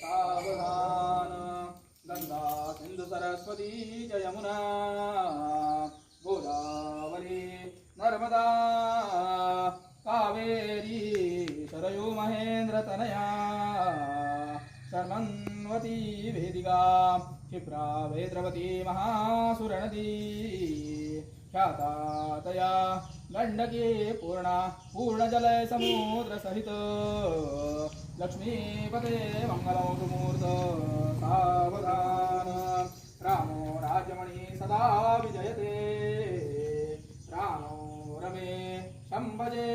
सावधान गंगा सिंधु सरस्वती जयमुना गोदावरी नर्मदा कावेरी सरयू महेंद्र तनया शर्मन्वती वेदिका क्षिप्रा वेद्रवती महासुरनदी ख्याता तया गण्डकी पूर्णा पूर्णजलय समुद्र लक्ष्मीपते मङ्गलौ सुमूर्त सावधा रामो राजमणि सदा विजयते रामो रमे शम्भजे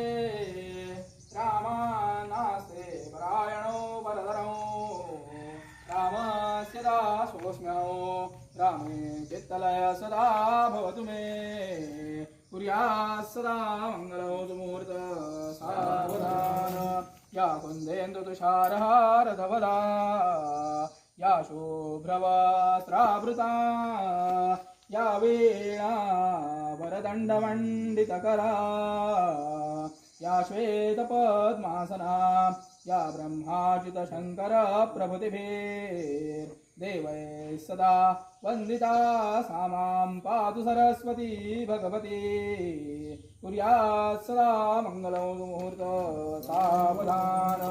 रामानास्ते परायणो वरदरो रामस्य रामे चित्तलय सदा भवतु मे कुर्यात् सदा मङ्गलौ सुमूर्त सावधान या कुन्देन्दुतुषारहारधवला या शुभ्रवस्त्रावृता या वीणा वरदण्डमण्डितकरा या श्वेतपद्मासना या ब्रह्माचितशङ्कर देवै सदा वन्दिता सा मां पातु सरस्वती भगवती। कुर्यात् सदा मङ्गलौ मुहूर्त सावधान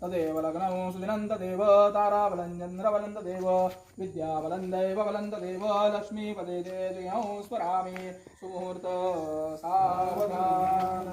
तदेव लग्नौ सुदिनं तदेव ताराबलं चन्द्रबलं तदेव लक्ष्मीपदे ते द्विहौ स्मरामि सुमुहूर्त सावधान